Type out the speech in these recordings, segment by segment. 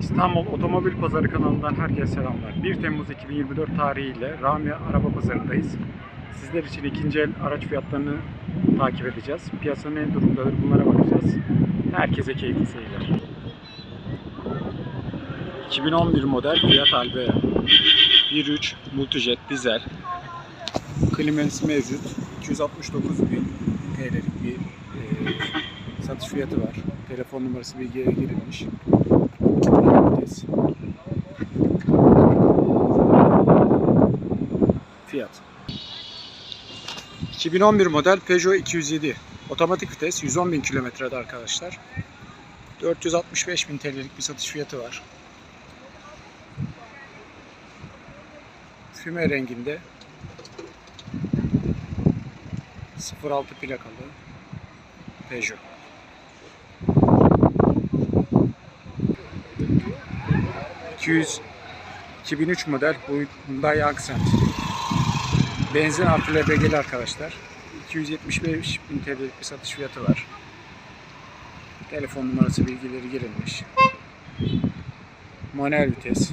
İstanbul Otomobil Pazarı kanalından herkese selamlar. 1 Temmuz 2024 tarihiyle Rami Araba Pazarı'ndayız. Sizler için ikinci el araç fiyatlarını takip edeceğiz. Piyasa ne durumdadır bunlara bakacağız. Herkese keyifli seyirler. 2011 model Fiat Albea. 1.3 Multijet dizel. Kliması mevcut. 269 bin TL'lik bir e, satış fiyatı var. Telefon numarası bilgiye girilmiş. Vites. Fiyat. 2011 model Peugeot 207. Otomatik vites 110 bin kilometrede arkadaşlar. 465 bin TL'lik bir satış fiyatı var. Füme renginde 06 plakalı Peugeot. 200 2003 model Hyundai Accent. Benzin artı LPG'li arkadaşlar. 275 bin TL'lik bir satış fiyatı var. Telefon numarası bilgileri girilmiş. Manuel vites.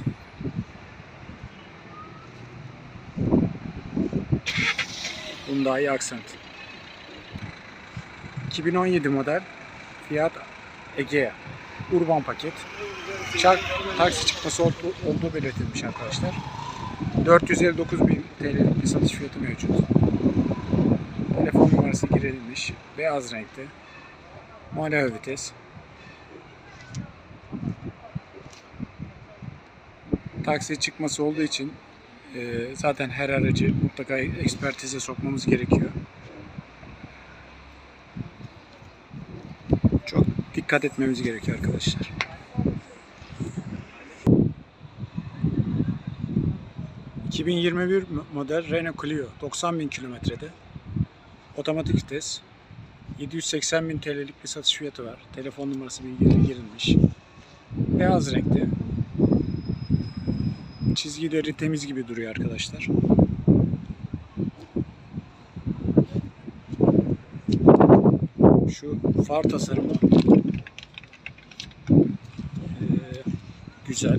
Hyundai Accent. 2017 model Fiat Egea. Urban paket. Çark taksi çıkması oldu- olduğu belirtilmiş arkadaşlar. 459 bin TL'lik bir satış fiyatı mevcut. Telefon numarası girilmiş. Beyaz renkte. Manuel vites. Taksi çıkması olduğu için e, zaten her aracı mutlaka ekspertize sokmamız gerekiyor. Çok dikkat etmemiz gerekiyor arkadaşlar. ...2021 model Renault Clio 90 bin kilometrede otomatik vites 780 bin TL'lik bir satış fiyatı var. Telefon numarası bilgileri girilmiş. Beyaz renkte. Çizgileri temiz gibi duruyor arkadaşlar. Şu far tasarımı eee, güzel.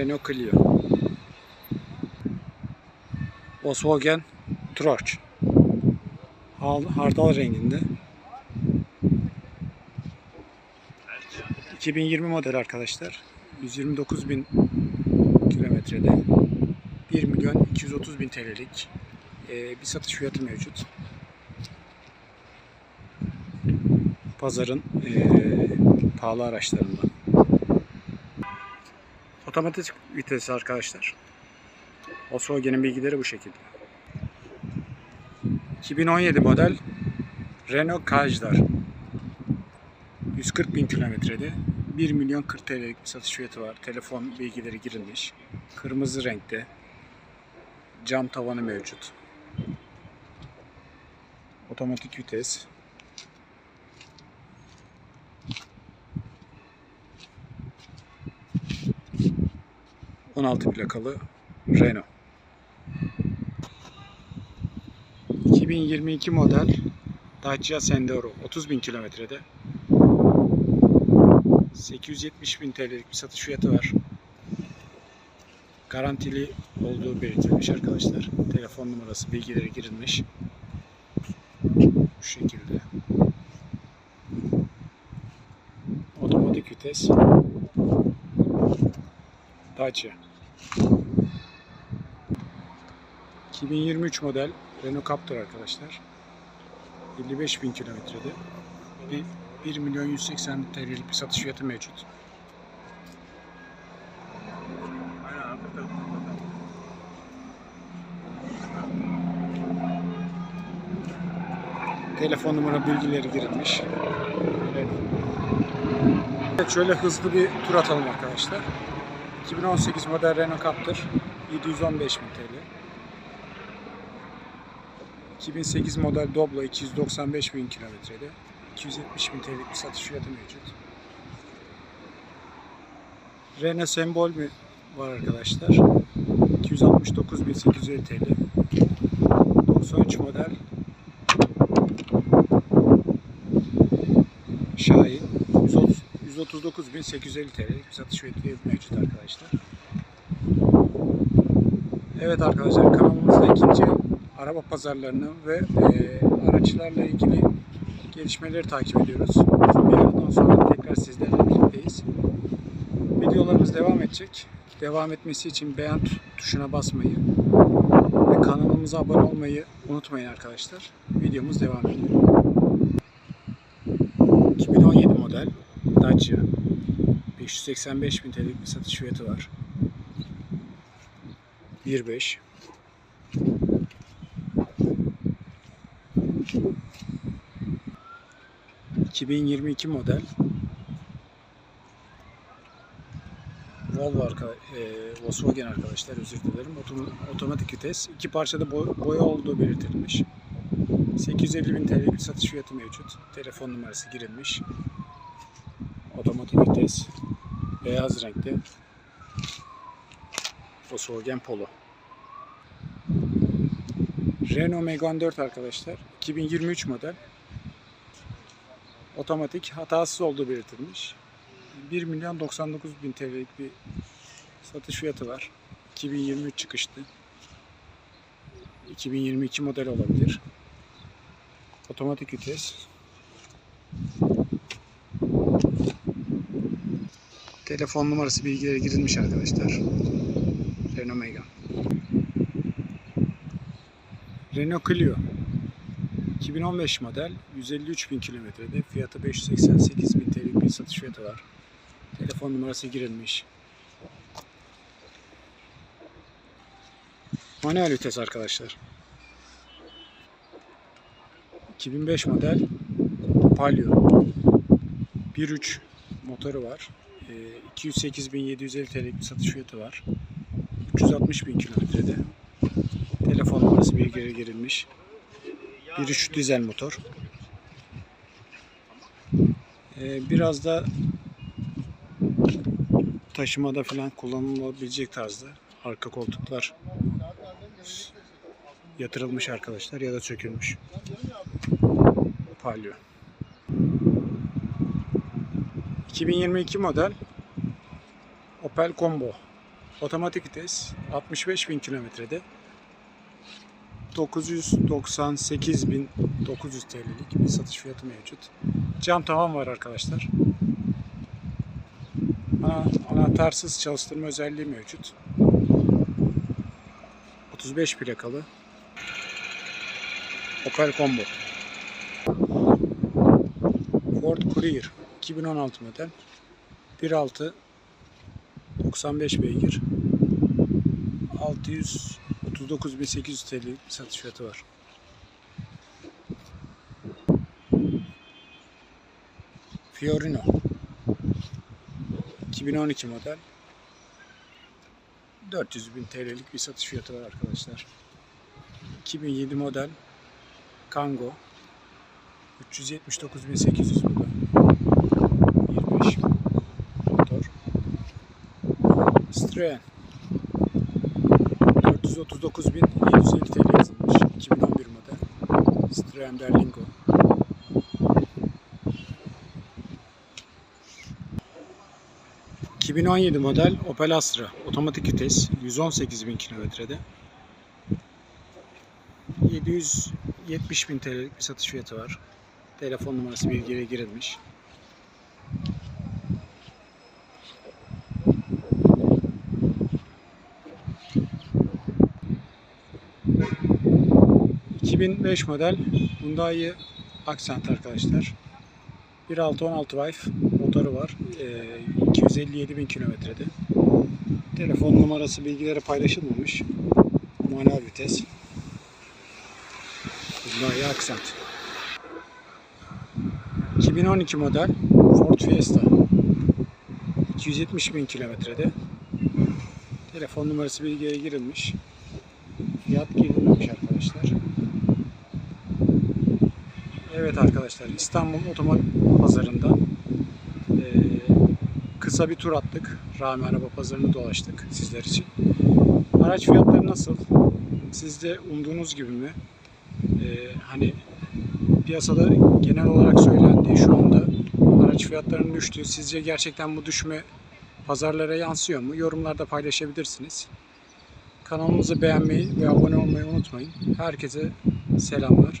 Renault Clio. Volkswagen. Hal- Hardal renginde. 2020 model arkadaşlar. 129 bin kilometrede 1 milyon 230 bin TL'lik e, bir satış fiyatı mevcut. Pazarın e, pahalı araçlarından. Otomatik vites arkadaşlar. Volkswagen'in bilgileri bu şekilde. 2017 model Renault Kajdar. 140 bin kilometrede 1 milyon 40 TL'lik bir satış fiyatı var. Telefon bilgileri girilmiş. Kırmızı renkte. Cam tavanı mevcut. Otomatik vites. ...16 plakalı Renault. 2022 model Dacia Sandero 30 bin kilometrede 870 bin TL'lik bir satış fiyatı var. Garantili olduğu belirtilmiş arkadaşlar. Telefon numarası bilgileri girilmiş. Bu şekilde. Otomatik vites. Dacia. 2023 model Renault Captur arkadaşlar. 55 bin kilometrede. Bir 1 milyon 180 TL'lik bir satış fiyatı mevcut. Telefon numara bilgileri girilmiş. Evet, şöyle hızlı bir tur atalım arkadaşlar. 2018 model Renault Captur 715 bin TL. 2008 model Doblo 295 bin kilometrede 270 bin TL'lik bir satış fiyatı mevcut. Renault Sembol mi var arkadaşlar? 269.850 TL. 93 model 139.850 TL'lik bir satış fiyatı mevcut arkadaşlar. Evet arkadaşlar kanalımızda ikinci araba pazarlarını ve e, araçlarla ilgili gelişmeleri takip ediyoruz. Bir aradan sonra tekrar sizlerle birlikteyiz. Videolarımız devam edecek. Devam etmesi için beğen tuşuna basmayı ve kanalımıza abone olmayı unutmayın arkadaşlar. Videomuz devam ediyor. 2017 model Dacia 585 bin TL'lik bir satış fiyatı var. 1.5 2022 model Volvo arka, e, Volkswagen arkadaşlar özür dilerim. Otom- otomatik vites. iki parçada boy- boya olduğu belirtilmiş. 850 bin TL'lik bir satış fiyatı mevcut. Telefon numarası girilmiş. Otomatik vites. Beyaz renkte. Volkswagen Polo. Renault Megane 4 arkadaşlar. 2023 model. Otomatik hatasız olduğu belirtilmiş. 1 milyon 99 bin TL'lik bir satış fiyatı var. 2023 çıkışlı. 2022 model olabilir. Otomatik vites. Telefon numarası bilgileri girilmiş arkadaşlar. Renault Megane. Renault Clio. 2015 model 153 bin kilometrede fiyatı 588 bin TL bir satış fiyatı var. Telefon numarası girilmiş. Manuel vites arkadaşlar. 2005 model Palio 1.3 motoru var. Ee, 208.750 TL'lik bir satış fiyatı var. 360 bin kilometrede. Telefon numarası bilgileri girilmiş. 1.3 dizel motor. Ee, biraz da taşımada falan kullanılabilecek tarzda. Arka koltuklar yatırılmış arkadaşlar ya da sökülmüş. Palio. 2022 model Opel Combo. Otomatik vites 65 bin kilometrede 998.900 TL'lik bir satış fiyatı mevcut. Cam tavan var arkadaşlar. Ana, anahtarsız çalıştırma özelliği mevcut. 35 plakalı Opel Combo. Ford Courier 2016 model 1.6 95 beygir 639.800 TL satış fiyatı var. Fiorino 2012 model 400 bin TL'lik bir satış fiyatı var arkadaşlar. 2007 model Kangoo 379.800 burada. 25 motor. Citroen 439.750 TL yazılmış. 2011 model. Citroen Berlingo. ...2017 model Opel Astra otomatik vites 118.000 kilometrede 770.000 TL'lik bir satış fiyatı var. Telefon numarası bilgileri girilmiş. ...2005 model Hyundai Accent arkadaşlar. 1.6 16 Wife motoru var. Ee, 257 bin kilometrede. Telefon numarası bilgileri paylaşılmamış. Manuel vites. Hyundai Accent. 2012 model Ford Fiesta. 270 bin kilometrede. Telefon numarası bilgileri girilmiş. Fiyat girilmemiş arkadaşlar. Evet arkadaşlar İstanbul Otomobil Pazarında eee, kısa bir tur attık. Rami Araba Pazarını dolaştık sizler için. Araç fiyatları nasıl? Sizde umduğunuz gibi mi? Ee, hani piyasada genel olarak söylendiği şu anda araç fiyatlarının düştüğü. Sizce gerçekten bu düşme pazarlara yansıyor mu? Yorumlarda paylaşabilirsiniz. Kanalımızı beğenmeyi ve abone olmayı unutmayın. Herkese selamlar.